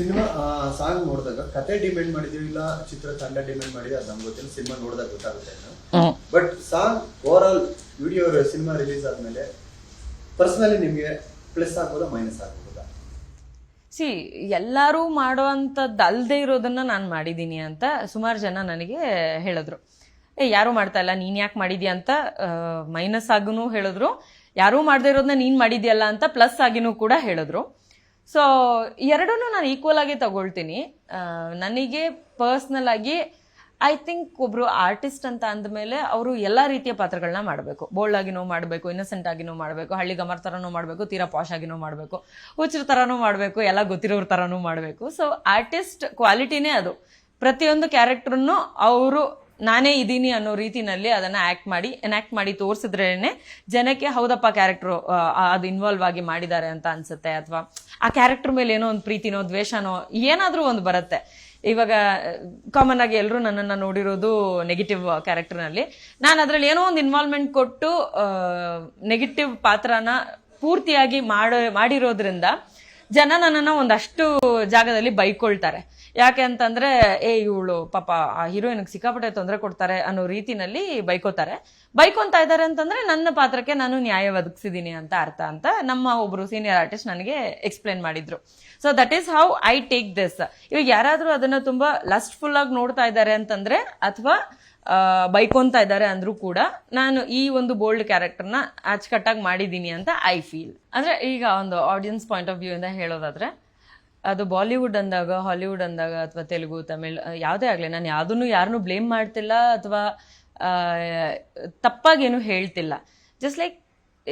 Cinema song ನೋಡಿದಾಗ ಕತೆ demand ಮಾಡಿದೀವಿ ಇಲ್ಲ ಚಿತ್ರ ತಂಡ ಡಿಮೆಂಡ್ ಮಾಡಿದ್ರೆ ಅದು ನಮ್ಗೆ ಗೊತ್ತಿಲ್ಲ ಸಿನಿಮಾ ನೋಡಿದಾಗ ಗೊತ್ತಾಗುತ್ತೆ but song over all video cinema release ಆದ್ಮೇಲೆ ಪರ್ಸನಲಿ ನಿಮ್ಗೆ ಪ್ಲಸ್ ಆಗ್ಬೋದಾ ಮೈನಸ್ ಆಗ್ಬೋದಾ? ಸಿ ಎಲ್ಲರೂ ಮಾಡುವಂಥದ್ದು ಅಲ್ಲದೆ ಇರೋದನ್ನ ನಾನು ಮಾಡಿದ್ದೀನಿ ಅಂತ ಸುಮಾರು ಜನ ನನಗೆ ಹೇಳಿದ್ರು. ಏ ಯಾರೂ ಮಾಡ್ತಾ ಇಲ್ಲ ನೀನು ಯಾಕೆ ಮಾಡಿದ್ಯಾ ಅಂತ ಮೈನಸ್ ಆಗೂ ಹೇಳಿದ್ರು. ಯಾರೂ ಮಾಡದೇ ಇರೋದನ್ನ ನೀನು ಮಾಡಿದ್ಯಲ್ಲ ಅಂತ ಪ್ಲಸ್ ಆಗಿನೂ ಕೂಡ ಹೇಳಿದ್ರು. ಸೊ ಎರಡೂ ನಾನು ಈಕ್ವಲ್ ಆಗಿ ತಗೊಳ್ತೀನಿ. ನನಗೆ ಪರ್ಸ್ನಲ್ ಆಗಿ ಐ ಥಿಂಕ್ ಒಬ್ರು ಆರ್ಟಿಸ್ಟ್ ಅಂತ ಅಂದಮೇಲೆ ಅವರು ಎಲ್ಲ ರೀತಿಯ ಪಾತ್ರಗಳನ್ನ ಮಾಡಬೇಕು. ಬೋಲ್ಡ್ ಆಗಿನೂ ಮಾಡಬೇಕು ಇನ್ನಸೆಂಟ್ ಆಗಿನೂ ಮಾಡಬೇಕು, ಹಳ್ಳಿ ಗಮರ್ ಥರನೂ ಮಾಡಬೇಕು, ತೀರಾ ಪಾಶ್ ಆಗಿನೂ ಮಾಡಬೇಕು, ಹುಚ್ಚರ ಥರನೂ ಮಾಡಬೇಕು, ಎಲ್ಲ ಗೊತ್ತಿರೋರ ಥರನೂ ಮಾಡಬೇಕು. ಸೊ ಆರ್ಟಿಸ್ಟ್ ಕ್ವಾಲಿಟಿನೇ ಅದು. ಪ್ರತಿಯೊಂದು ಕ್ಯಾರೆಕ್ಟರ್ನು ಅವರು ನಾನೇ ಇದ್ದೀನಿ ಅನ್ನೋ ರೀತಿನಲ್ಲಿ ಅದನ್ನ ಆಕ್ಟ್ ಮಾಡಿ ಎನಾಕ್ಟ್ ಮಾಡಿ ತೋರಿಸಿದ್ರೇನೆ ಜನಕ್ಕೆ ಹೌದಪ್ಪ ಕ್ಯಾರೆಕ್ಟರ್ ಅದು ಇನ್ವಾಲ್ವ್ ಆಗಿ ಮಾಡಿದ್ದಾರೆ ಅಂತ ಅನ್ಸುತ್ತೆ ಅಥವಾ ಆ ಕ್ಯಾರೆಕ್ಟರ್ ಮೇಲೆ ಏನೋ ಒಂದು ಪ್ರೀತಿನೋ ದ್ವೇಷನೋ ಏನಾದರೂ ಒಂದು ಬರುತ್ತೆ. ಇವಾಗ ಕಾಮನ್ ಆಗಿ ಎಲ್ಲರೂ ನನ್ನನ್ನು ನೋಡಿರೋದು ನೆಗೆಟಿವ್ ಕ್ಯಾರೆಕ್ಟರ್ನಲ್ಲಿ ನಾನು ಅದರಲ್ಲಿ ಏನೋ ಒಂದು ಇನ್ವಾಲ್ವ್ಮೆಂಟ್ ಕೊಟ್ಟು ನೆಗೆಟಿವ್ ಪಾತ್ರನ ಪೂರ್ತಿಯಾಗಿ ಮಾಡ, ಮಾಡಿರೋದ್ರಿಂದ ಜನ ನನ್ನನ್ನು ಒಂದಷ್ಟು ಜಾಗದಲ್ಲಿ ಬೈಕೊಳ್ತಾರೆ. ಯಾಕೆ ಅಂತಂದ್ರೆ, ಏ, ಇವಳು ಪಾಪ ಆ ಹೀರೋಯಿನ್ಗೆ ಸಿಕ್ಕಾಪಟ್ಟೆ ತೊಂದರೆ ಕೊಡ್ತಾರೆ ಅನ್ನೋ ರೀತಿನಲ್ಲಿ ಬೈಕೋತಾರೆ. ಬೈಕೊಂತ ಇದ್ದಾರೆ ಅಂತಂದ್ರೆ, ನನ್ನ ಪಾತ್ರಕ್ಕೆ ನಾನು ನ್ಯಾಯ ಒದಗಿಸಿದ್ದೀನಿ ಅಂತ ಅರ್ಥ ಅಂತ ನಮ್ಮ ಒಬ್ರು ಸೀನಿಯರ್ ಆರ್ಟಿಸ್ಟ್ ನನಗೆ ಎಕ್ಸ್ಪ್ಲೇನ್ ಮಾಡಿದ್ರು. So that is how I take this ಇವಾಗ ಯಾರಾದ್ರೂ ಅದನ್ನ ತುಂಬಾ ಲಸ್ಟ್ಫುಲ್ ಆಗಿ ನೋಡ್ತಾ ಇದ್ದಾರೆ ಅಂತಂದ್ರೆ, ಅಥವಾ ಬೈಕೊಂತ ಇದ್ದಾರೆ ಅಂದ್ರೂ ಕೂಡ ನಾನು ಈ ಒಂದು ಬೋಲ್ಡ್ ಕ್ಯಾರೆಕ್ಟರ್ನ ಅಚ್ಚುಕಟ್ಟಾಗಿ ಮಾಡಿದ್ದೀನಿ ಅಂತ ಐ ಫೀಲ್ ಅಂದ್ರೆ ಈಗ ಒಂದು ಆಡಿಯನ್ಸ್ ಪಾಯಿಂಟ್ ಆಫ್ ವ್ಯೂ ಇಂದ ಹೇಳೋದಾದ್ರೆ, ಅದು ಬಾಲಿವುಡ್ ಅಂದಾಗ ಹಾಲಿವುಡ್ ಅಂದಾಗ ಅಥವಾ ತೆಲುಗು, ತಮಿಳ್ ಯಾವುದೇ ಆಗಲಿ, ನಾನು ಯಾವುದನ್ನು ಯಾರನ್ನೂ ಬ್ಲೇಮ್ ಮಾಡ್ತಿಲ್ಲ ಅಥವಾ ತಪ್ಪಾಗೇನು ಹೇಳ್ತಿಲ್ಲ. ಜಸ್ಟ್ ಲೈಕ್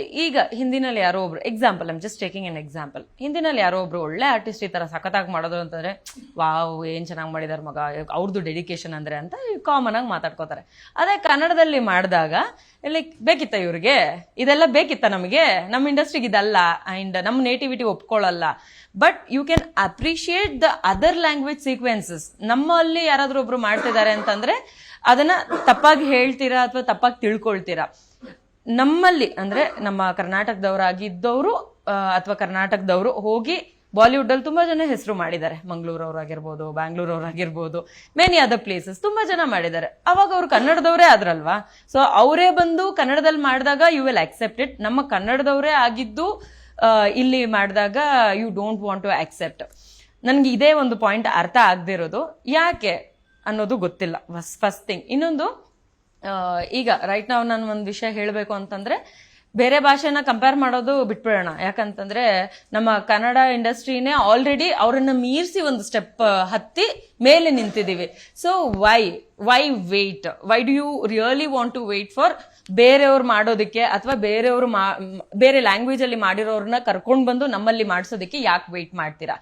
ಈಗ ಹಿಂದಿನಲ್ಲಿ ಯಾರೋ ಒಬ್ರು example I'm just taking an example ಹಿಂದಿನಲ್ಲಿ ಯಾರೋ ಒಬ್ರು ಒಳ್ಳೆ ಆರ್ಟಿಸ್ಟ್ ಈ ಥರ ಸಖತ್ತಾಗಿ ಮಾಡೋದು ಅಂತಂದ್ರೆ, ವಾವ್, ಏನು ಚೆನ್ನಾಗಿ ಮಾಡಿದಾರೆ ಮಗ ಅವ್ರದ್ದು ಡೆಡಿಕೇಶನ್ ಅಂದ್ರೆ ಅಂತ ಕಾಮನ್ ಆಗಿ ಮಾತಾಡ್ಕೋತಾರೆ. ಅದೇ ಕನ್ನಡದಲ್ಲಿ ಮಾಡಿದಾಗ ಲೈಕ್ ಬೇಕಿತ್ತ ಇವ್ರಿಗೆ? ಇದೆಲ್ಲ ಬೇಕಿತ್ತ ನಮಗೆ? ನಮ್ಮ ಇಂಡಸ್ಟ್ರಿಗೆ ಇದಲ್ಲ ಅಂಡ್ ನಮ್ಮ nativity ಒಪ್ಕೊಳ್ಳಲ್ಲ but you can appreciate the other language sequences ನಮ್ಮಲ್ಲಿ ಯಾರಾದ್ರೂ ಒಬ್ರು ಮಾಡ್ತಿದ್ದಾರೆ ಅಂತಂದ್ರೆ, ಅದನ್ನ ತಪ್ಪಾಗಿ ಹೇಳ್ತೀರಾ ಅಥವಾ ತಪ್ಪಾಗಿ ತಿಳ್ಕೊಳ್ತೀರಾ? ನಮ್ಮಲ್ಲಿ, ಅಂದ್ರೆ ನಮ್ಮ ಕರ್ನಾಟಕದವರಾಗಿದ್ದವರು ಅಥವಾ ಕರ್ನಾಟಕದವರು ಹೋಗಿ ಬಾಲಿವುಡ್ ಅಲ್ಲಿ ತುಂಬಾ ಜನ ಹೆಸರು ಮಾಡಿದ್ದಾರೆ. ಮಂಗಳೂರು ಅವ್ರಾಗಿರ್ಬೋದು ಬ್ಯಾಂಗ್ಳೂರ್ ಅವ್ರಾಗಿರ್ಬೋದು ಮೆನಿ ಅದರ್ ಪ್ಲೇಸಸ್ ತುಂಬಾ ಜನ ಮಾಡಿದ್ದಾರೆ. ಅವಾಗ ಅವ್ರು ಕನ್ನಡದವರೇ ಆದ್ರಲ್ವಾ? ಸೊ ಅವರೇ ಬಂದು ಕನ್ನಡದಲ್ಲಿ ಮಾಡಿದಾಗ ಯು ವಿಲ್ ಅಕ್ಸೆಪ್ಟ್ ಇಟ್ ನಮ್ಮ ಕನ್ನಡದವರೇ ಆಗಿದ್ದು ಇಲ್ಲಿ ಮಾಡಿದಾಗ you don't want to accept ನನಗೆ ಇದೇ ಒಂದು ಪಾಯಿಂಟ್ ಅರ್ಥ ಆಗದಿರೋದು. ಯಾಕೆ ಅನ್ನೋದು ಗೊತ್ತಿಲ್ಲ. ಫಸ್ಟ್ ಥಿಂಗ್ ಇನ್ನೊಂದು ಈಗ ರೈಟ್ ನಾವು ನಾನು ಒಂದು ವಿಷಯ ಹೇಳಬೇಕು ಅಂತಂದ್ರೆ, ಬೇರೆ ಭಾಷೆನ ಕಂಪೇರ್ ಮಾಡೋದು ಬಿಟ್ಬಿಡೋಣ. ಯಾಕಂತಂದ್ರೆ, ನಮ್ಮ ಕನ್ನಡ ಇಂಡಸ್ಟ್ರಿನೇ ಆಲ್ರೆಡಿ ಅವರನ್ನ ಮೀರಿಸಿ ಒಂದು ಸ್ಟೆಪ್ ಹತ್ತಿ ಮೇಲೆ ನಿಂತಿದ್ದೀವಿ so why why wait why do you really want to wait for ಬೇರೆಯವ್ರು ಮಾಡೋದಕ್ಕೆ ಅಥವಾ ಬೇರೆಯವರು ಬೇರೆ ಲ್ಯಾಂಗ್ವೇಜ್ ಅಲ್ಲಿ ಮಾಡಿರೋರನ್ನ ಕರ್ಕೊಂಡು ಬಂದು ನಮ್ಮಲ್ಲಿ ಮಾಡಿಸೋದಕ್ಕೆ ಯಾಕೆ ವೇಟ್ ಮಾಡ್ತೀರಾ?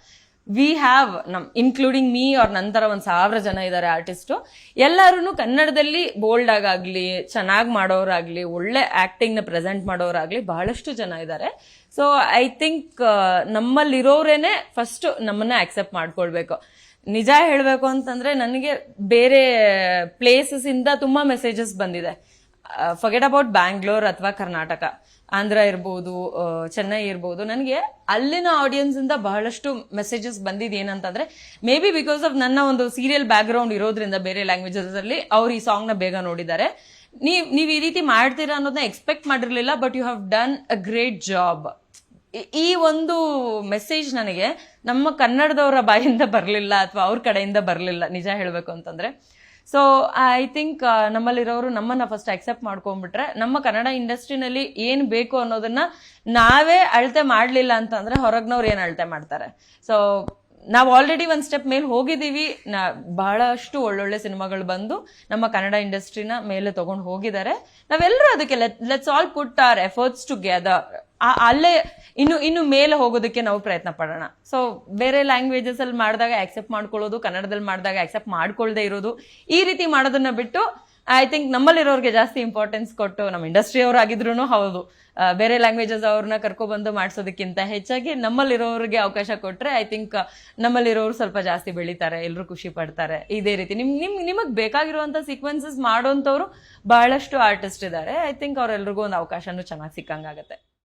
ವಿ ಹ್ಯಾವ್ ನಮ್ ಇನ್ಕ್ಲೂಡಿಂಗ್ ಮೀ ಅವ್ರ ನಂತರ ಒಂದ್ ಸಾವಿರ ಜನ ಇದ್ದಾರೆ ಆರ್ಟಿಸ್ಟು ಎಲ್ಲರೂ ಕನ್ನಡದಲ್ಲಿ ಬೋಲ್ಡ್ ಆಗಾಗ್ಲಿ, ಚೆನ್ನಾಗಿ ಮಾಡೋರಾಗ್ಲಿ, ಒಳ್ಳೆ ಆಕ್ಟಿಂಗ್ನ ಪ್ರೆಸೆಂಟ್ ಮಾಡೋರಾಗ್ಲಿ ಬಹಳಷ್ಟು ಜನ ಇದ್ದಾರೆ ಸೊ ಐ ಥಿಂಕ್ ನಮ್ಮಲ್ಲಿರೋರೇನೆ ಫಸ್ಟ್ ನಮ್ಮನ್ನ ಆಕ್ಸೆಪ್ಟ್ ಮಾಡ್ಕೊಳ್ಬೇಕು. ನಿಜ ಹೇಳಬೇಕು ಅಂತಂದ್ರೆ, ನನಗೆ ಬೇರೆ ಪ್ಲೇಸಸ್ ಇಂದ ತುಂಬಾ ಮೆಸೇಜಸ್ ಬಂದಿದೆ. ಫಗೆಟ್ ಅಬೌಟ್ ಬ್ಯಾಂಗ್ಳೂರ್ ಅಥವಾ ಕರ್ನಾಟಕ ಆಂಧ್ರ ಇರ್ಬೋದು ಚೆನ್ನೈ ಇರ್ಬೋದು. ನನಗೆ ಅಲ್ಲಿನ ಆಡಿಯನ್ಸ್ ಇಂದ ಬಹಳಷ್ಟು ಮೆಸೇಜಸ್ ಬಂದಿದ್ದು ಏನಂತಂದ್ರೆ ಮೇ ಬಿ ಬಿಕಾಸ್ ಆಫ್ ನನ್ನ ಒಂದು ಸೀರಿಯಲ್ ಬ್ಯಾಕ್ ಗ್ರೌಂಡ್ ಇರೋದ್ರಿಂದ ಬೇರೆ ಲ್ಯಾಂಗ್ವೇಜಸ್ ಅಲ್ಲಿ ಅವ್ರು ಈ ಸಾಂಗ್ನ ಬೇಗ ನೋಡಿದ್ದಾರೆ. ನೀವ್, ನೀವು ಈ ರೀತಿ ಮಾಡ್ತೀರಾ ಅನ್ನೋದನ್ನ expect ಮಾಡಿರ್ಲಿಲ್ಲ but you have done a great job ಈ ಒಂದು ಮೆಸೇಜ್ ನನಗೆ ನಮ್ಮ ಕನ್ನಡದವರ ಬಾಯಿಂದ ಬರಲಿಲ್ಲ ಅಥವಾ ಅವ್ರ ಕಡೆಯಿಂದ ಬರಲಿಲ್ಲ, ನಿಜ ಹೇಳಬೇಕು ಅಂತಂದ್ರೆ. ಸೊ ಐ ಥಿಂಕ್ ನಮ್ಮಲ್ಲಿರೋರು ನಮ್ಮನ್ನ ಫಸ್ಟ್ ಅಕ್ಸೆಪ್ಟ್ ಮಾಡ್ಕೊಂಡ್ಬಿಟ್ರೆ ನಮ್ಮ ಕನ್ನಡ ಇಂಡಸ್ಟ್ರಿನಲ್ಲಿ ಏನ್ ಬೇಕು ಅನ್ನೋದನ್ನ ನಾವೇ ಅಳತೆ ಮಾಡ್ಲಿಲ್ಲ ಅಂತಂದ್ರೆ ಹೊರಗ್ನವ್ರು ಏನ್ ಅಳತೆ ಮಾಡ್ತಾರೆ. ಸೊ ನಾವು ಆಲ್ರೆಡಿ ಒಂದು ಸ್ಟೆಪ್ ಮೇಲೆ ಹೋಗಿದ್ದೀವಿ. ಬಹಳಷ್ಟು ಒಳ್ಳೊಳ್ಳೆ ಸಿನಿಮಾಗಳು ಬಂದು ನಮ್ಮ ಕನ್ನಡ ಇಂಡಸ್ಟ್ರಿನ ಮೇಲೆ ತಗೊಂಡು ಹೋಗಿದ್ದಾರೆ. ನಾವೆಲ್ಲರೂ ಅದಕ್ಕೆ let's all put our efforts together ಅಲ್ಲೇ ಇನ್ನು ಇನ್ನು ಮೇಲೆ ಹೋಗೋದಕ್ಕೆ ನಾವು ಪ್ರಯತ್ನ ಪಡೋಣ. ಸೊ ಬೇರೆ ಲ್ಯಾಂಗ್ವೇಜಸ್ ಅಲ್ಲಿ ಮಾಡಿದಾಗ ಆಕ್ಸೆಪ್ಟ್ ಮಾಡ್ಕೊಳ್ಳೋದು, ಕನ್ನಡದಲ್ಲಿ ಮಾಡಿದಾಗ ಆಕ್ಸೆಪ್ಟ್ ಮಾಡ್ಕೊಳ್ದೆ ಇರೋದು, ಈ ರೀತಿ ಮಾಡೋದನ್ನ ಬಿಟ್ಟು ಐ ಥಿಂಕ್ ನಮ್ಮಲ್ಲಿರೋರಿಗೆ ಜಾಸ್ತಿ ಇಂಪಾರ್ಟೆನ್ಸ್ ಕೊಟ್ಟು ನಮ್ಮ ಇಂಡಸ್ಟ್ರಿ ಆಗಿದ್ರು ಹೌದು. ಬೇರೆ ಲ್ಯಾಂಗ್ವೇಜಸ್ ಅವ್ರನ್ನ ಕರ್ಕೊಬಂದು ಮಾಡಿಸೋದಕ್ಕಿಂತ ಹೆಚ್ಚಾಗಿ ನಮ್ಮಲ್ಲಿರೋರಿಗೆ ಅವಕಾಶ ಕೊಟ್ಟರೆ ಐ ಥಿಂಕ್ ನಮ್ಮಲ್ಲಿರೋರು ಸ್ವಲ್ಪ ಜಾಸ್ತಿ ಬೆಳಿತಾರೆ ಎಲ್ಲರೂ ಖುಷಿ ಪಡ್ತಾರೆ. ಇದೇ ರೀತಿ ನಿಮ್ ನಿಮ್, ನಿಮಗ್ ಬೇಕಾಗಿರುವಂತ ಸೀಕ್ವೆನ್ಸಸ್ ಮಾಡೋಂಥವ್ರು ಬಹಳಷ್ಟು ಆರ್ಟಿಸ್ಟ್ ಇದ್ದಾರೆ ಐ ಥಿಂಕ್ ಅವ್ರೆಲ್ರಿಗೂ ಒಂದು ಅವಕಾಶನೂ ಚೆನ್ನಾಗಿ ಸಿಕ್ಕಂಗಾಗತ್ತೆ.